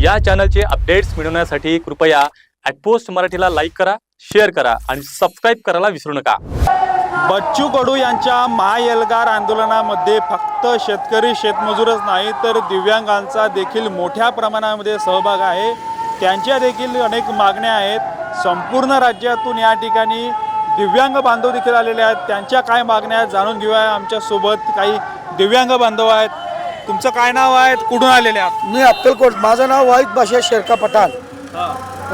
या चॅनलचे अपडेट्स मिळवण्यासाठी कृपया ॲटपोस्ट मराठीला लाईक करा शेअर करा आणि सबस्क्राईब करायला विसरू नका. बच्चू कडू यांच्या महाएल्गार आंदोलनामध्ये फक्त शेतकरी शेतमजूरच नाही तर दिव्यांगांचा देखील मोठ्या प्रमाणामध्ये सहभाग आहे. त्यांच्या देखील अनेक मागण्या आहेत. संपूर्ण राज्यातून या ठिकाणी दिव्यांग बांधव देखील आलेले आहेत. त्यांच्या काय मागण्या आहेत जाणून घेऊया. आमच्यासोबत काही दिव्यांग बांधव आहेत. तुमचं काय नाव आहे? कुठून आलेले आहात? मी अक्कलकोट. माझं नाव वाईट भाषा शेरका पठाण.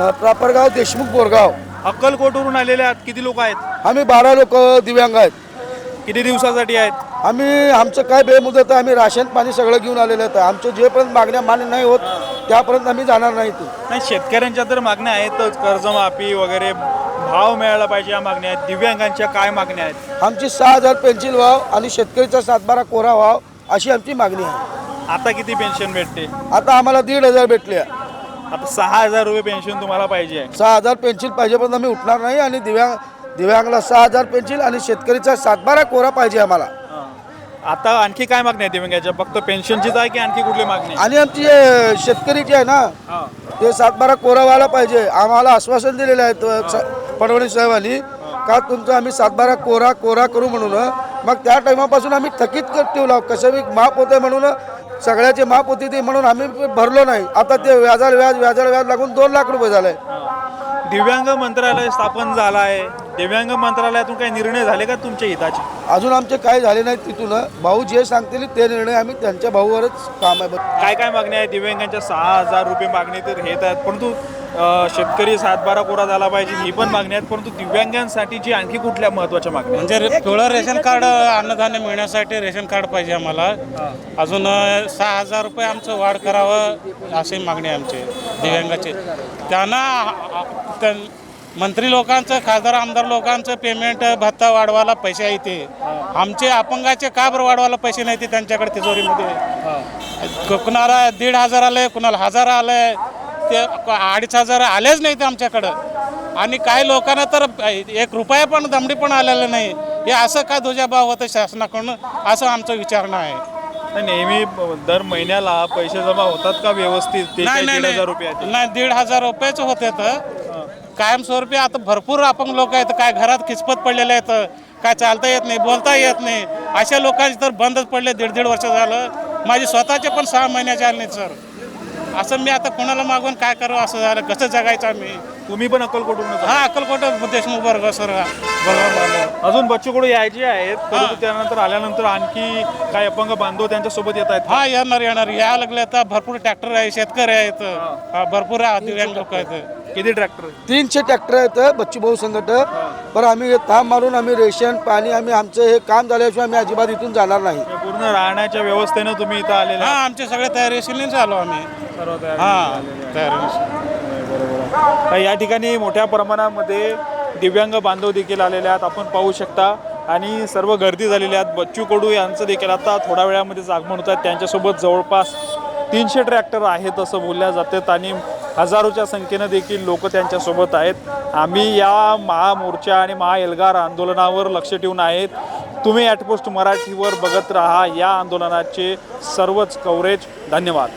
अ, प्रॉपरगाव देशमुख बोरगाव. अक्कलकोटवरून आलेले आहात. किती लोक आहेत? आम्ही बारा लोक दिव्यांग आहेत. किती दिवसासाठी आहेत? आम्ही आमचं काय बेमुदत आहे आम्ही राशन पाणी सगळं घेऊन आलेलं आहे आमच्या जेपर्यंत मागण्या मान्य नाही होत त्यापर्यंत आम्ही जाणार नाही इथून. नाही शेतकऱ्यांच्या तर मागण्या आहेतच. कर्जमाफी वगैरे भाव मिळाला पाहिजे या मागण्या आहेत. दिव्यांगांच्या काय मागण्या आहेत? आमची सहा हजार पेन्सिल व्हाव आणि शेतकरीचा सातबारा कोरा व्हाव अशी आमची मागणी आहे. आता किती पेन्शन भेटते? आता आम्हाला दीड हजार भेटले आता सहा हजार रुपये पेन्शन तुम्हाला पाहिजे आहे. सहा हजार पेन्सिल पाहिजे पण आम्ही उठणार नाही आणि दिव्यांग दिव्यांगला सहा हजार पेन्सिल आणि शेतकरीचा सातबारा कोरा पाहिजे आम्हाला. आता आणखी काय मागण्या आहेत दिव्यांगाच्या? फक्त पेन्शनचीच आहे की आणखी कुठली मागणी आहे? आणि आमची जे शेतकरीची आहे ना हा. ते सातबारा कोरा व्हायला पाहिजे. आम्हाला आश्वासन दिलेलं आहे तो स- फडणवीस साहेबांनी का तुमचं आम्ही सातबारा कोरा कोरा करू म्हणून मग त्या टायमापासून आम्ही थकीत कर ठेवला. कसं बी माप होते म्हणून सगळ्याचे माप होती ते म्हणून आम्ही भरलो नाही. आता ते व्याजाला व्याज व्याजाला व्याज लागून दोन लाख रुपये झाले. दिव्यांग मंत्रालय स्थापन झालं आहे दिव्यांग मंत्रालयातून काही निर्णय झाले का तुमच्या हिताचे? अजून आमचे काही झाले नाही तिथून. भाऊ जे सांगतील ते निर्णय आम्ही त्यांच्या भाऊवरच काम आहे. काय काय मागण्या आहेत? दिव्यांगांच्या सहा हजार रुपये मागणी तर घेत आहेत. परंतु शेतकरी सातबारा कोरा झाला पाहिजे ही पण मागणी आहेत परंतु दिव्यांगांसाठीची आणखी कुठल्या महत्त्वाच्या मागण्या आहेत? म्हणजे रे- पिवळं रेशन कार्ड अन्नधान्य मिळण्यासाठी रेशन कार्ड पाहिजे आम्हाला. अजून अ, सहा हजार रुपये आमचं वाढ करावं अशी मागणी आहे आमची दिव्यांगाची. त्यांना त्या- मंत्री लोकांचं खासदार आमदार लोकांचं पेमेंट भत्ता वाढवायला पैसे आहे ते आमचे अपंगाचे का बरं वाढवायला पैसे नाही ते त्यांच्याकडे तिजोरीमध्ये? कुणाला दीड हजार आले कुणाला हजार आले ते अडीच हजार आलेच नाही ते आमच्याकडं. आणि काही लोकांना तर एक रुपया पण दमडी पण आलेलं नाही. हे असं का दुजाभाव होतं शासनाकडून? असं आमचं विचारणं आहे. नाही, नेहमी दर महिन्याला पैसे जमा होतात का व्यवस्थित? नाही दीड हजार नाही, दीड रुपयेच होते तर. कायमस्वरूपी आता भरपूर अपंग लोक आहेत. काय घरात किचपत पडलेले आहेत. काय चालता येत नाही बोलता येत नाही. अशा लोकांचे तर बंदच पडले. दीड दीड वर्ष झालं. माझे स्वतःचे पण सहा महिन्याचे आले नाहीत सर. असं मी आता कोणाला मागून काय करावं असं झालं? कसं जगायचं आम्ही? तुम्ही पण अक्कलकोटूनच आहात. हा अक्कलकोट देशमुख वर्ग सर बरोबर अजून बच्चू कडू यायचे आहेत परंतु त्यानंतर आल्यानंतर आणखी काही अपंग बांधव त्यांच्यासोबत येत आहेत हा येणार येणार. यायला लागले आता भरपूर ट्रॅक्टर आहे शेतकरी आहेत. हा, भरपूर दिव्यांग लोक आहेत. किती ट्रॅक्टर तीनशे ट्रॅक्टर आहेत बच्चू भाऊ संकट पण आम्ही ताम मारून आम्ही रेशन पाणी आम्ही आमचं हे काम झाल्याशिवाय आम्ही अजिबात इथून जाणार नाही. पूर्ण राहण्याच्या व्यवस्थेनं तुम्ही इथं आलेले हा. आमचे सगळे तयारीशील आलो आम्ही. सर्व तयारी हा तयारी तर या ठिकाणी मोठ्या प्रमाणामध्ये दिव्यांग बांधव देखील आलेले आहेत. आपण पाहू शकता. आणि सर्व गर्दी झालेली आहेत. बच्चू कडू यांचं देखील आता थोड्या वेळामध्येच आगमन होत आहेत त्यांच्यासोबत जवळपास तीनशे ट्रॅक्टर आहेत असं बोलल्या जातात. आणि हजारोच्या संख्येनं देखील लोक त्यांच्यासोबत आहेत. आम्ही या महामोर्चा आणि महाएल्गार आंदोलनावर लक्ष ठेवून आहेत. तुम्ही ॲटपोस्ट मराठीवर बघत राहा. या आंदोलनाचे सर्वच कव्हरेज धन्यवाद.